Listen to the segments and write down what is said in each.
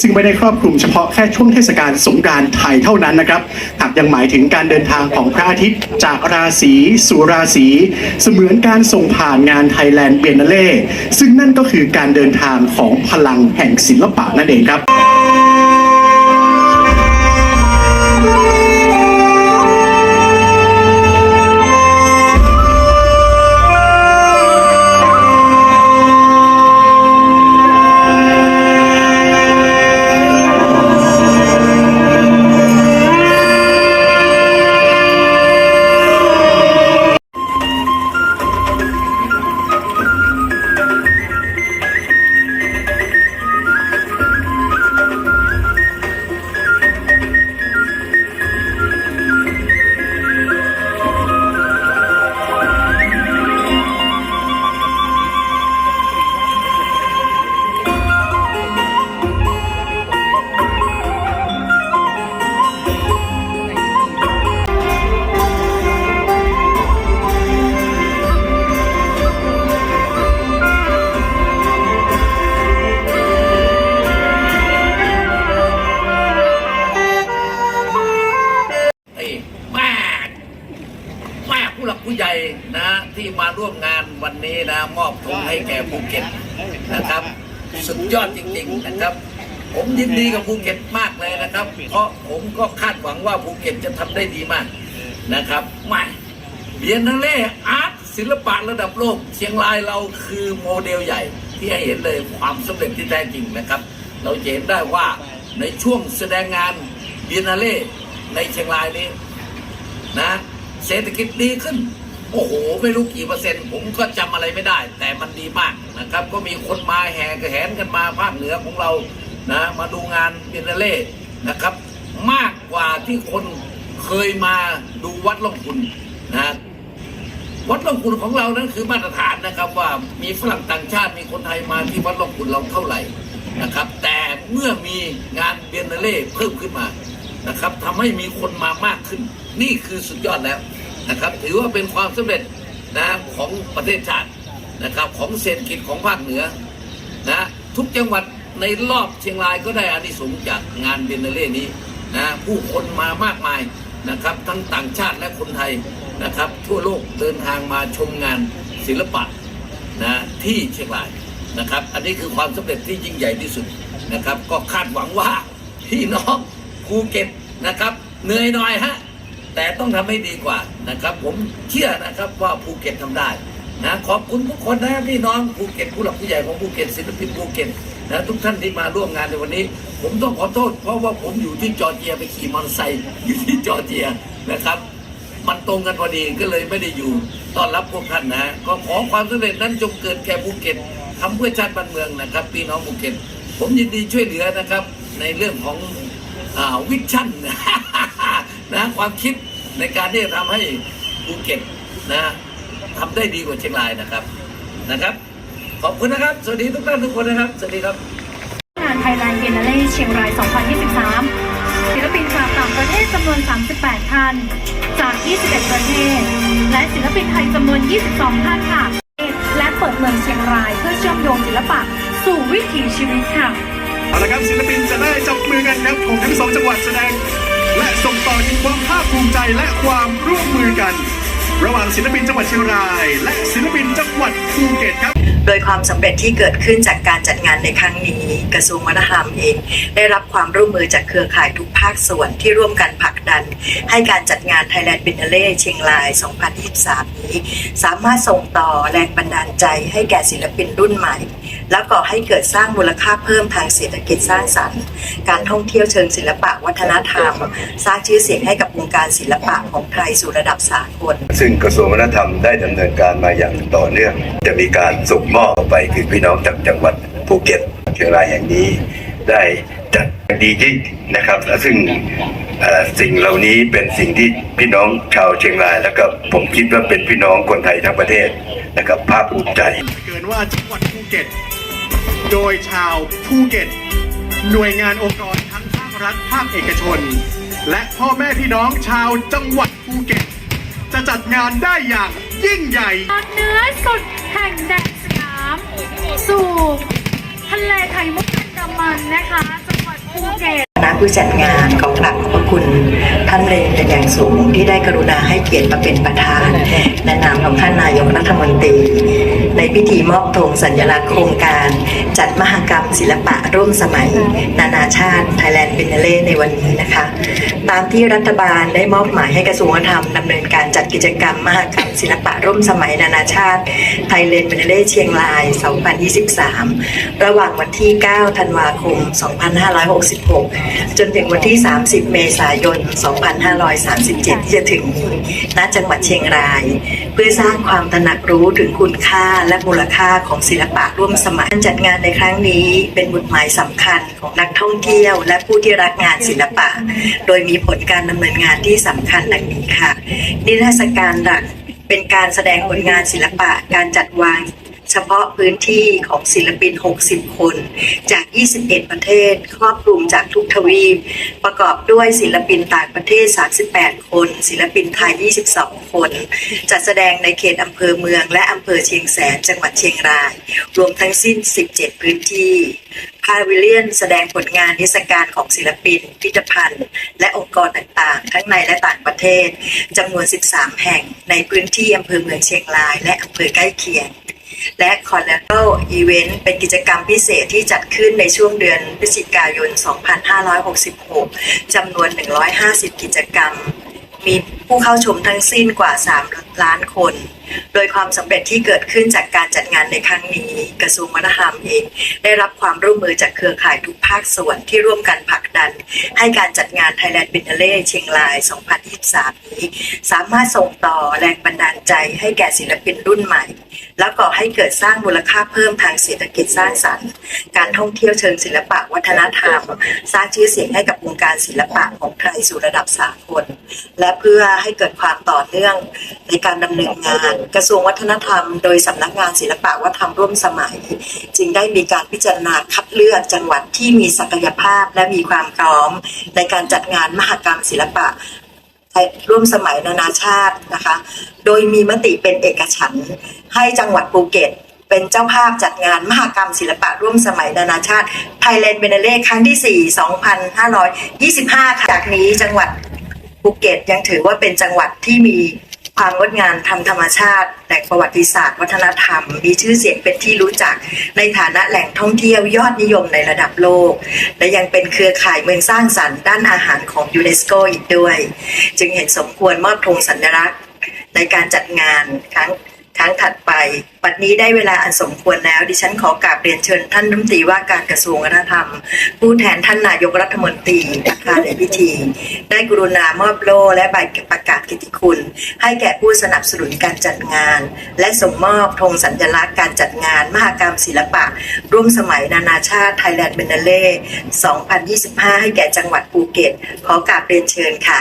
ซึ่งไม่ได้ครอบคลุมเฉพาะแค่ช่วงเทศกาลสงกรานต์ไทยเท่านั้นนะครับหากยังหมายถึงการเดินทางของพระอาทิตย์ จากราศีสู่ราศีเสมือนการส่งผ่านงานไทยแลนด์เบียนนาเล่ซึ่งนั่นก็คือการเดินทางของพลังแห่งศิลปะนั่นเองครับ ร่วมงานวันนี้นะมอบธงให้แก่ภูเก็ตนะครับ สุดยอดจริงๆนะครับ ผมยินดีกับภูเก็ตมากเลยนะครับ เพราะผมก็คาดหวังว่าภูเก็ตจะทำได้ดีมากนะครับไม่เบียนนาเล่อาร์ตศิลปะระดับโลก เชียงรายเราคือโมเดลใหญ่ ที่ให้เห็นเลยความสำเร็จที่แท้จริงนะครับ เราจะเห็นได้ว่าในช่วงแสดงงานเบียนนาเล่ในเชียงรายนี้นะเศรษฐกิจดีขึ้น โอ้โหไม่รู้กี่เปอร์เซ็นต์ ผมก็จำอะไรไม่ได้ แต่มันดีมากนะครับ ก็มีคนมาแห่กระแหนกันมาภาคเหนือของเรานะมาดูงานเบียนเล่นะครับ มากกว่าที่คนเคยมาดูวัดล่องคุณนะวัดล่องคุณของเรานั้นคือมาตรฐานนะครับว่ามีฝรั่งต่างชาติมีคนไทยมาที่วัดล่องคุณเราเท่าไหร่นะครับ แต่เมื่อมีงานเบียนเล่เพิ่มขึ้นมานะครับทำให้มีคนมามากขึ้น นี่คือสุดยอดแล้ว นะครับ ถือว่าเป็นความสำเร็จนะของประเทศชาตินะครับ ของเศรษฐกิจของภาคเหนือนะทุกจังหวัดในรอบเชียงรายก็ได้อานิสงส์จากงานเบียนเล่นี้นะผู้คนมามากมายนะครับ ทั้งต่างชาติและคนไทยนะครับ ทั่วโลกเดินทางมาชมงานศิลปะนะที่เชียงรายนะครับ อันนี้คือความสำเร็จที่ยิ่งใหญ่ที่สุดนะครับ ก็คาดหวังว่าพี่น้องภูเก็ตนะครับเหนื่อยหน่อยฮะแต่ต้องทำให้ดีกว่า นะครับ ผมเชื่อนะครับว่าภูเก็ตทำได้นะขอบคุณทุกคนนะพี่น้องภูเก็ตผู้หลักผู้ใหญ่ของภูเก็ตศิลปินภูเก็ตนะทุกท่านที่มาร่วมงานในวันนี้ ผมต้องขอโทษ เพราะว่าผมอยู่ที่จอร์เจียไปขี่มอเตอร์ไซค์อยู่ที่จอร์เจียนะครับ มันตรงกันพอดีก็เลยไม่ได้อยู่ต้อนรับพวกท่านนะ ก็ขอความสำเร็จนั้นจงเกิดแก่ภูเก็ตทำเพื่อชาติบ้านเมืองนะครับ พี่น้องภูเก็ตผมยินดีช่วยเหลือนะครับ ในเรื่องของอวิชั่นนะความคิด ในการที่จะทำให้ภูเก็ตนะทำได้ดีกว่าเชียงรายนะครับนะครับ ขอบคุณนะครับ สวัสดีทุกท่านทุกคนนะครับ สวัสดีครับ งานไทยแลนด์เ i นเนเล่เชียงราย 2023 ศิลปินจากต่างประเทศจำนวน 38 ท่าน จาก 21 ประเทศ และศิลปินไทยจำนวน 22 ท่านค่ะ และเปิดเมืองเชียงรายเพื่อเชื่อมโยงศิลปะสู่วิถีชีวิตค่ะ เอาละครับศิลปินจะได้จับมือกันครับของทั้งสองจังหวัดแสดง และส่งต่อถึงความภาคภูมิใจและความร่วมมือกัน ระหว่างศิลปินจังหวัดเชียงราย และศิลปินจังหวัดภูเก็ตครับโดยความสำเร็จที่เกิดขึ้นจากการจัดงานในครั้งนี้ กระทรวงวัฒนธรรมเอง ได้รับความร่วมมือจากเครือข่ายทุกภาคส่วนที่ร่วมกันผลักดัน ให้การจัดงาน Thailand b i n n a l e เชียงราย 2023 นี้ สามารถส่งต่อแรงบันดาลใจให้แก่ศิลปินรุ่นใหม่ แล้วก่อให้เกิดสร้างมูลค่าเพิ่มทางเศรษฐกิจสร้างสรรค์ การท่องเที่ยวเชิงศิลปะวัฒนธรรม สร้างชื่อเสียงให้กับวงการศิลปะของไทยสู่ระดับสากล ซึ่งกระทรวงวัฒนธรรมได้ดำเนินการมาอย่างต่อเนื่อง จะมีการส่งมอบไปคือพี่น้องจากจังหวัดภูเก็ตเชียงรายแห่งนี้ ได้จัดดียิ่นะครับและซึ่งสิ่งเหล่านี้เป็นสิ่งที่พี่น้องชาวเชียงราย แล้วก็ผมคิดว่าเป็นพี่น้องคนไทยทั้งประเทศนะครับภาคภูมิใจ เกินว่าจังหวัดภูเก็ต โดยชาวภูเก็ต หน่วยงานองค์กรทั้งภาครัฐภาคเอกชน และพ่อแม่พี่น้องชาวจังหวัดภูเก็ต จะจัดงานได้อย่างยิ่งใหญ่ตอนเหนือสุดแห่งแดนสยาม สู่ทะเลไข่มุกอันดามันนะคะจังหวัดะผู้จัดงานขอกราบขอบพระคุณท่านเลยเป็นอย่างสูงที่ได้กรุณาให้เกียรติมาเป็นประธานในนามของท่านนายกรัฐมนตรี ในพิธีมอบธงสัญลักษณ์โครงการ จัดมหกรรมศิลปะร่วมสมัย นานาชาติ Thailand b i e n n a l e ในวันนี้นะคะ ตามที่รัฐบาลได้มอบหมายให้กระทรวงวัฒนธรรมดำเนินการจัดกิจกรรมมหกรรมศิลปะร่วมสมัยนานาชาติ Thailand b i e n n a l e เชียงราย 2023 ระหว่างวันที่ 9 ธันวาคม 2566 จนถึงวันที่ 30 เมษายน 2537 ที่จะถึงนี้ณจังหวัดเชียงราย เพื่อสร้างความตระหนักรู้ถึงคุณค่าและมูลค่าของศิลปะร่วมสมัยการจัดงานในครั้งนี้เป็นบุตหมายสำคัญของนักท่องเที่ยว และผู้ที่รักงานศิลปะ โดยมีผลการดำเนินงานที่สำคัญดังนี้ค่ะ นิทรรศการหลักเป็นการแสดงผลงานศิลปะ การจัดวาง เฉพาะพื้นที่ของศิลปิน 60 คน จาก 21 ประเทศ ครอบคลุมจากทุกทวีป ประกอบด้วยศิลปินต่างประเทศ 38 คน ศิลปินไทย 22 คน จัดแสดงในเขตอำเภอเมือง และอำเภอเชียงแสน จังหวัดเชียงราย รวมทั้งสิ้น 17 พื้นที่พาวิเลียนแสดงผลงานนิทรรศการของศิลปิน พิพิธภัณฑ์ และองค์กรต่างๆ ทั้งในและต่างประเทศจำนวน 13 แห่งในพื้นที่อำเภอเมืองเชียงราย และอำเภอใกล้เคียง และคอนเนอร์อีเวนต์เป็นกิจกรรมพิเศษที่จัดขึ้นในช่วงเดือนพฤศจิกายน 2566 จำนวน 150 กิจกรรม มีผู้เข้าชมทั้งสิ้นกว่า 3 ล้านคน โดยความสำเร็จที่เกิดขึ้นจากการจัดงานในครั้งนี้ กระทรวงวัฒนธรรมเอง ได้รับความร่วมมือจากเครือข่ายทุกภาคส่วนที่ร่วมกันผลักดัน ให้การจัดงาน Thailand b i e n n a l e เชียงราย 2023 นี้ สามารถส่งต่อแรงบันดาลใจให้แก่ศิลปินรุ่นใหม่ แล้วก่อให้เกิดสร้างมูลค่าเพิ่มทางเศรษฐกิจสร้างสรรค์ การท่องเที่ยวเชิงศิลปะวัฒนธรรม สร้างชื่อเสียงให้กับวงการศิลปะของไทยสู่ระดับสากลและเพื่อให้เกิดความต่อเนื่อง ในการดำเนินงาน กระทรวงวัฒนธรรม โดยสำนักงานศิลปะวัฒนธรรมร่วมสมัย จึงได้มีการพิจารณาคัดเลือกจังหวัดที่มีศักยภาพและมีความพร้อม ในการจัดงานมหกรรมศิลปะร่วมสมัยนานาชาตินะคะ โดยมีมติเป็นเอกฉันท์ให้จังหวัดภูเก็ตเป็นเจ้าภาพจัดงานมหกรรมศิลปะร่วมสมัยนานาชาติ Thailand b i e n n a l e ครั้งที่ 4 2525 ค่ะ จากนี้จังหวัดภูเก็ตยังถือว่าเป็นจังหวัดที่มี ความงดงามทางธรรมชาติแหล่งประวัติศาสตร์ วัฒนธรรม มีชื่อเสียงเป็นที่รู้จักในฐานะแหล่งท่องเที่ยวยอดนิยมในระดับโลก และยังเป็นเครือข่ายเมืองสร้างสรรค์ด้านอาหารของยูเนสโกอีกด้วย จึงเห็นสมควรมอบธงสัญลักษณ์ในการจัดงานครั้ง ครั้งถัดไปปัจนี้ได้เวลาอันสมควรแล้ว ดิฉันขอกราบเรียนเชิญท่านรัฐมนตรีว่าการกระทรวงวัฒนธรรม ผู้แทนท่านนายกรัฐมนตรีนะคะในพิธี ได้กรุณามอบโล่และใบประกาศกิติคุณ ให้แก่ผู้สนับสนุนการจัดงาน และส่งมอบธงสัญลักษณ์การจัดงาน มหกรรมศิลปะ ร่วมสมัยนานาชาติ Thailand b i e n n a l e 2025 ให้แก่จังหวัดภูเก็ต ขอกราบเรียนเชิญค่ะ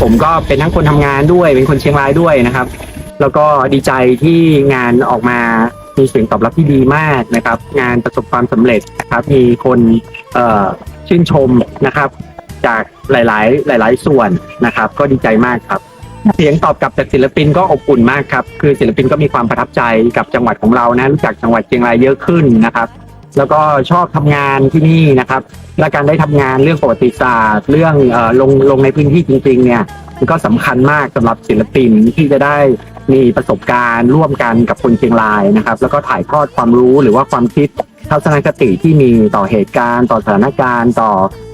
ผมก็เป็นทั้งคนทำงานด้วยเป็นคนเชียงรายด้วยนะครับ แล้วก็ดีใจที่งานออกมามีเสียงตอบรับที่ดีมากนะครับ งานประสบความสำเร็จนะครับ มีคนชื่นชมนะครับ จากหลาย ๆ หลาย ๆ ส่วนนะครับ ก็ดีใจมากครับ เสียงตอบกลับจากศิลปินก็อบอุ่นมากครับ คือศิลปินก็มีความประทับใจกับจังหวัดของเรานะรู้จักจังหวัดเชียงรายเยอะขึ้นนะครับแล้วก็ชอบทำงานที่นี่นะครับ และการได้ทำงานเรื่องประวัติศาสตร์ เรื่องลงลงในพื้นที่จริง ๆ เนี่ยมันก็สำคัญมากสำหรับศิลปินที่จะได้ มีประสบการณ์ร่วมกันกับคนเชียงรายนะครับ แล้วก็ถ่ายทอดความรู้หรือว่าความคิดทัศนคติที่มีต่อเหตุการณ์ ต่อสถานการณ์ต่อ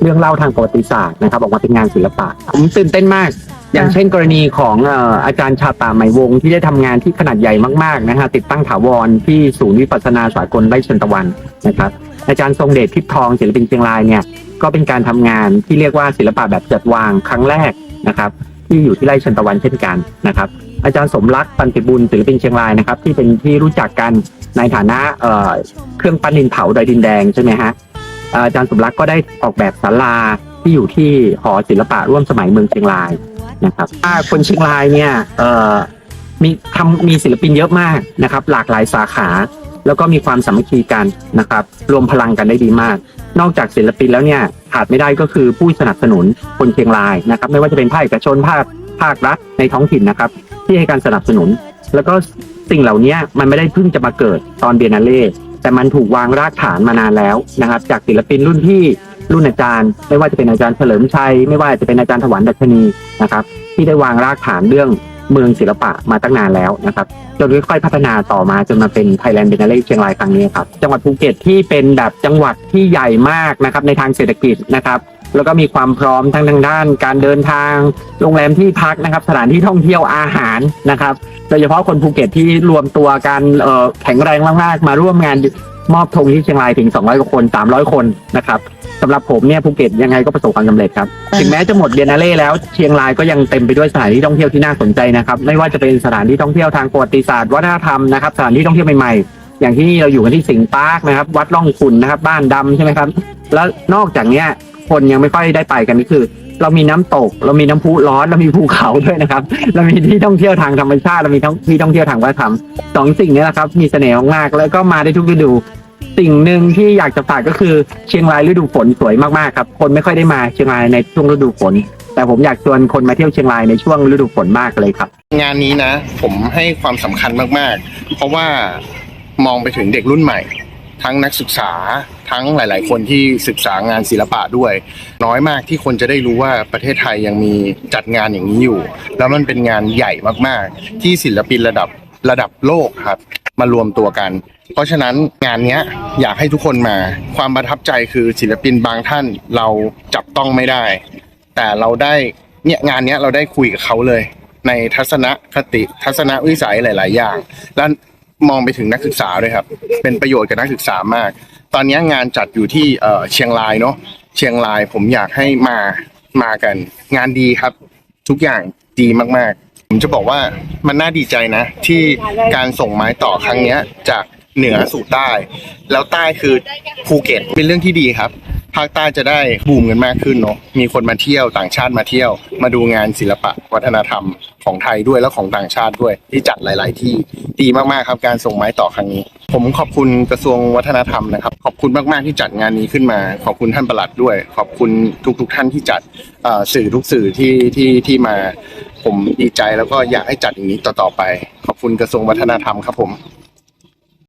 เรื่องเล่าทางประวัติศาสตร์นะครับออกมาเป็นงานศิลปะผมตื่นเต้นมาก อย่างเช่นกรณีของเอ่ออาจารย์ชาตาไหมวงศ์ที่ได้ทำงานที่ขนาดใหญ่มากๆนะฮะติดตั้งถาวรที่ศูนย์วิปัสสนาสากลไร่เชนตะวันนะครับ อาจารย์ทรงเดชทิพย์ทองศิลปินเชียงรายเนี่ยก็เป็นการทำงานที่เรียกว่าศิลปะแบบจัดวางครั้งแรกนะครับ ที่อยู่ที่ไร่ชันตะวันเช่นกันนะครับ อาจารย์สมรักปันติบุญศิลปินเชียงรายนะครับ ที่เป็นที่รู้จักกันในฐานะเเครื่องปั้นดินเผาดอยดินแดงใช่ไหมฮะอาจารย์สมรักก็ได้ออกแบบศาลาที่อยู่ที่หอศิลปะร่วมสมัยเมืองเชียงรายนะครับคนเชียงรายเนี่ยมีทำมีศิลปินเยอะมากนะครับ หลากหลายสาขา แล้วก็มีความสามัคคีกันนะครับ รวมพลังกันได้ดีมาก นอกจากศิลปินแล้วเนี่ยขาดไม่ได้ก็คือผู้สนับสนุนคนเชียงรายนะครับ ไม่ว่าจะเป็นภาคเอกชนภาคภาครัฐในท้องถิ่นนะครับ ที่ให้การสนับสนุน แล้วก็สิ่งเหล่านี้มันไม่ได้เพิ่งจะมาเกิดตอนเบียนาเล่แต่มันถูกวางรากฐานมานานแล้วนะครับ จากศิลปินรุ่นพี่รุ่นอาจารย์ ไม่ว่าจะเป็นอาจารย์เฉลิมชัย ไม่ว่าจะเป็นอาจารย์ถวันดัชนีนะครับ ที่ได้วางรากฐานเรื่อง เมืองศิลปะมาตั้งนานแล้วนะครับจนค่อยๆพัฒนาต่อมาจนมาเป็น Thailand b i e n n a l e เชียงรายครั้งนี้ครับจังหวัดภูเก็ตที่เป็นแบบจังหวัดที่ใหญ่มากนะครับในทางเศรษฐกิจนะครับแล้วก็มีความพร้อมทั้งทางด้าน การเดินทางโรงแรมที่พักนะครับ สถานที่ท่องเที่ยวอาหารนะครับ โดยเฉพาะคนภูเก็ตที่รวมตัวกันแข็งแรงมากๆมาร่วมงาน มอบธงที่เชียงรายถึง 200กว่าคน 300 คนนะครับสำหรับผมเนี่ยภูเก็ตยังไงก็ประสบความสำเร็จครับ ถึงแม้จะหมดเบียนนาเล่แล้วเชียงรายก็ยังเต็มไปด้วยสถานที่ท่องเที่ยวที่น่าสนใจนะครับไม่ว่าจะเป็นสถานที่ท่องเที่ยวทางประวัติศาสตร์วัฒนธรรมนะครับสถานที่ท่องเที่ยวใหม่ๆ อย่างที่นี่เราอยู่กันที่สิงห์ปาร์คนะครับวัดล่องขุนนะครับบ้านดำใช่ไหมครับแล้วนอกจากเนี้ยคนยังไม่ค่อยได้ไปกันก็คือ เรามีน้ำตก เรามีน้ำพุร้อน เรามีภูเขาด้วยนะครับ เรามีที่ท่องเที่ยวทางธรรมชาติ เรามีท่องที่ท่องเที่ยวทางวัฒนธรรมสองสิ่งนี้แหละครับ มีเสน่ห์มากแล้วก็มาได้ทุกฤดู สิ่งหนึ่งที่อยากจะฝากก็คือเชียงรายฤดูฝนสวยมากๆครับ คนไม่ค่อยได้มาเชียงรายในช่วงฤดูฝน แต่ผมอยากชวนคนมาเที่ยวเชียงรายในช่วงฤดูฝนมากเลยครับ งานนี้นะ ผมให้ความสำคัญมากๆ เพราะว่ามองไปถึงเด็กรุ่นใหม่ ทั้งนักศึกษา ทั้งหลาย ๆ คนที่ศึกษางานศิลปะด้วย น้อยมากที่คนจะได้รู้ว่าประเทศไทยยังมีจัดงานอย่างนี้อยู่ แล้วมันเป็นงานใหญ่มากๆ ที่ศิลปินระดับระดับโลกครับ มารวมตัวกัน เพราะฉะนั้นงานนี้อยากให้ทุกคนมา ความประทับใจคือศิลปินบางท่านเราจับต้องไม่ได้ แต่เราได้เนี่ยงานนี้เราได้คุยกับเขาเลย ในทัศนคติทัศนวิสัยหลาย ๆ อย่าง และมองไปถึงนักศึกษาด้วยครับ เป็นประโยชน์กับนักศึกษามาก ตอนนี้งานจัดอยู่ที่เชียงรายเนาะเชียงรายผมอยากให้มามากัน งานดีครับ ทุกอย่างดีมากๆ ผมจะบอกว่ามันน่าดีใจนะ ที่การส่งไม้ต่อครั้งนี้จากเหนือสู่ใต้ แล้วใต้คือภูเก็ตเป็นเรื่องที่ดีครับภาคใต้จะได้บูมกันมากขึ้นเนาะมีคนมาเที่ยวต่างชาติมาเที่ยว มาดูงานศิลปะวัฒนธรรม ของไทยด้วยแล้วของต่างชาติด้วย ที่จัดหลาย ๆ ที่ดีมาก ๆ ครับการส่งไม้ต่อครั้งนี้ ผมขอบคุณกระทรวงวัฒนธรรมนะครับ ขอบคุณมาก ๆ ที่จัดงานนี้ขึ้นมา ขอบคุณท่านประหลัดด้วย ขอบคุณทุก ๆ ท่านที่จัดสื่อทุกสื่อที่ที่ที่มา ผมดีใจแล้วก็อยากให้จัดอย่างนี้ต่อ ๆ ไป ขอบคุณกระทรวงวัฒนธรรมครับผม